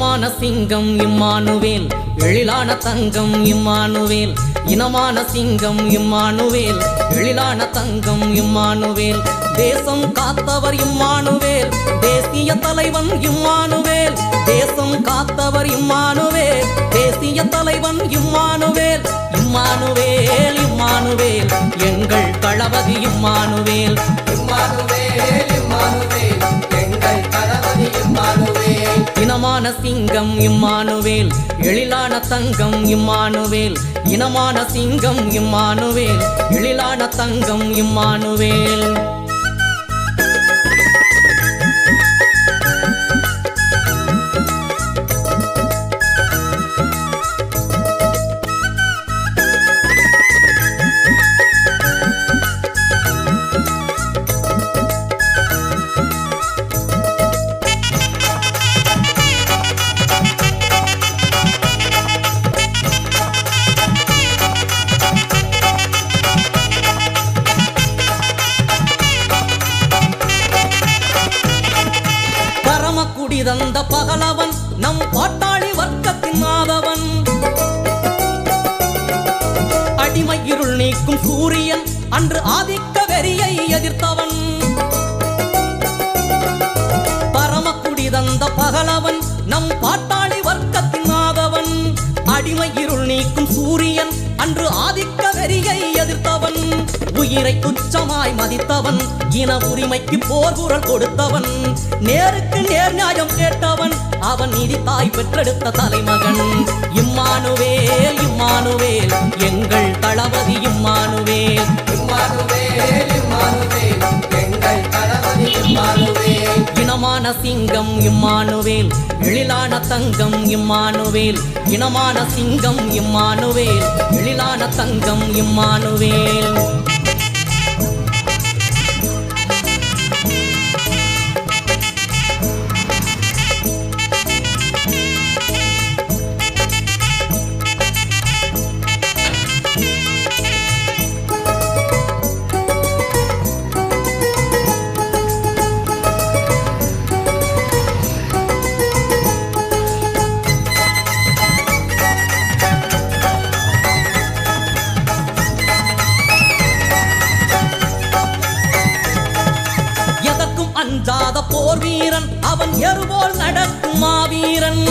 இனமான சிங்கம் இம்மானுவேல். எழிலான தங்கம் இம்மானுவேல். இனமான சிங்கம் இம்மானுவேல். எழிலான தங்கம் இம்மானுவேல். தேசம் காத்தவர் இம்மானுவேல். தேசிய தலைவன் இம்மானுவேல். தேசம் காத்தவர் இம்மானுவேல். தேசிய தலைவன் இம்மானுவேல். Emmanuel Emmanuel. எங்கள் தளபதி இம்மானுவேல். Emmanuel Emmanuel. இனமான சிங்கம் இம்மானுவேல். எழிலான தங்கம் இம்மானுவேல். இனமான சிங்கம் இம்மானுவேல். எழிலான தங்கம் இம்மானுவேல். பரமக்குடி தந்த பகலவன் நம் பாட்டாளி வர்க்கத்தின் மாதவன் அடிமை இருள் நீக்கும் சூரியன் அன்று ஆதிக்க வெறியை எதிர்த்தவன். பரமக்குடி தந்த பகலவன் நம் பாட்டாளி வர்க்கத்தின் மாதவன் அடிமை இருள் நீக்கும் சூரியன் அன்று ஆதிக்க வெறியை உயிரை துச்சமாய் மதித்தவன் இன உரிமைக்கு போர் குரல் கொடுத்தவன் நேருக்கு நேர் நியாயம் கேட்டவன் அவன் நிதி தாய் பெற்றெடுத்த தலைமகன். இம்மானுவேல் இம்மானுவேல் எங்கள் தளபதி இம்மானுவேல். இம்மானுவேல் இம்மானுவேல் எங்கள் தளபதி இம்மானுவேல். இனமான சிங்கம் இம்மானுவேல் எழிலான தங்கம் இம்மானுவேல். இனமான சிங்கம் இம்மானுவேல் எழிலான தங்கம் இம்மானுவேல். தாத போர் வீரன் அவன் எருபோல் நடக்கும் மாவீரன்.